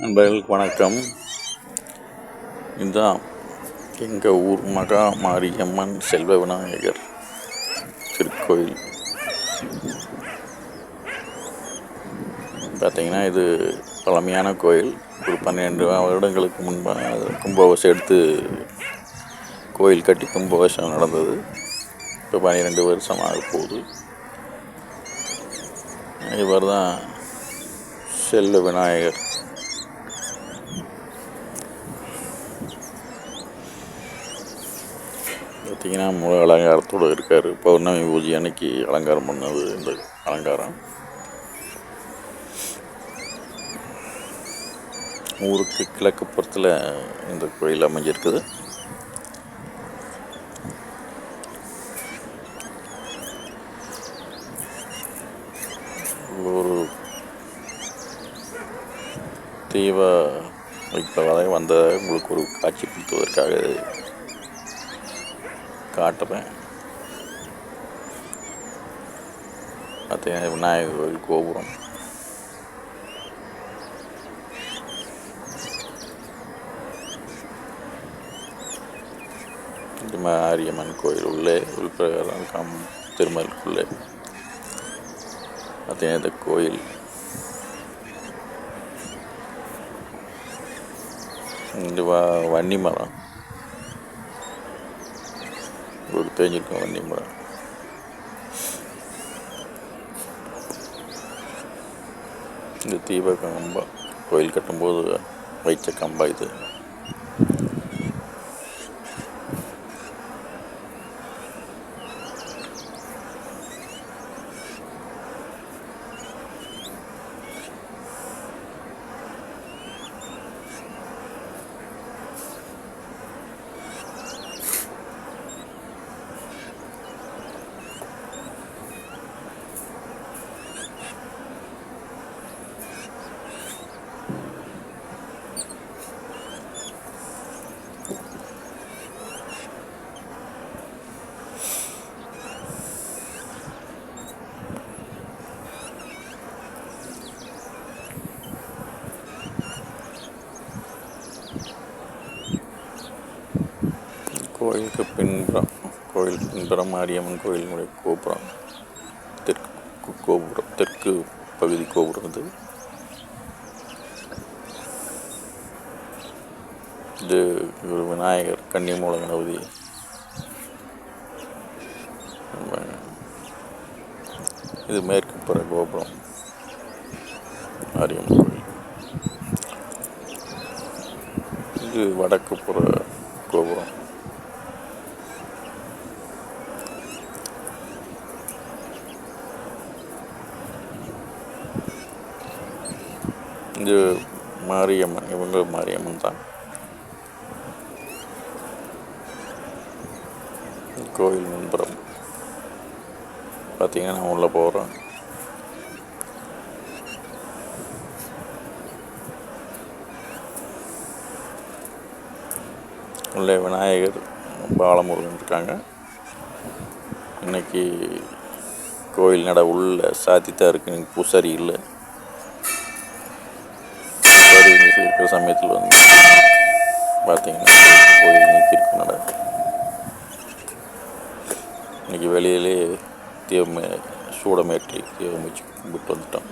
நண்பர்களுக்கு வணக்கம். இதுதான் எங்கள் ஊர் மகா மாரியம்மன் செல்வ விநாயகர் திருக்கோயில். பார்த்தீங்கன்னா இது பழமையான கோயில். ஒரு பன்னிரெண்டு வருடங்களுக்கு முன்பாக கும்பகோஷம் எடுத்து கோயில் கட்டி கும்பகோஷம் நடந்தது. இப்போ பன்னிரெண்டு வருஷமாக போகுது. இவர் தான் செல்வ விநாயகர். பார்த்தீங்கன்னா முழு அலங்காரத்தோடு இருக்கார். பௌர்ணமி பூஜை அன்னைக்கு அலங்காரம் பண்ணது இந்த அலங்காரம். ஊருக்கு கிழக்கு புறத்தில் இந்த கோயில் அமைஞ்சிருக்குது. ஒரு தீப வைப்பவரை வந்த உங்களுக்கு ஒரு காட்சி கொடுத்ததற்காக காட்டுறேன். பார்த்தீங்கன்னா விநாயகர் கோயில் கோபுரம். ஆரியம்மன் கோயில் உள்ளே உள்பிரகாரம் கம் திருமலுக்குள்ளே. பார்த்தீங்கன்னா இந்த கோயில். இந்த வ வன்னி மரம். ஒரு தேஞ்சிருக்கும் வண்டி மரம் இந்த தீப கம்பம் கோயில் கட்டும்போது வைச்ச கம்பா இது. கோயிலுக்கு பின்புறம் கோயில் பின்புறம் மாரியம்மன் கோயிலினுடைய கோபுரம் தெற்கு கோபுரம் தெற்கு பகுதி கோபுரம் இது. இது ஒரு விநாயகர் கன்னிமூல கணபதி இது மேற்கு புற கோபுரம். மாரியம்மன் கோயில் இது வடக்கு புற கோபுரம். இது மாரியம்மன் இவங்க மாரியம்மன் தான். கோயில் முன்புறம் பார்த்தீங்கன்னா நான் உள்ளே போகிறோம் உள்ளே விநாயகர் பாலமுருகன் இருக்காங்க. இன்னைக்கு கோயில் நட உள்ள சாத்தித்தான் இருக்கு. இன்னைக்கு பூசாரி இல்லை. பூசாரி இருக்கிற சமயத்தில் வந்து பார்த்தீங்கன்னா கோயில் நிற்கிறேன் கூட இன்னைக்கு வெளியிலே தீபமே கும்பிட்டு வந்துட்டோம்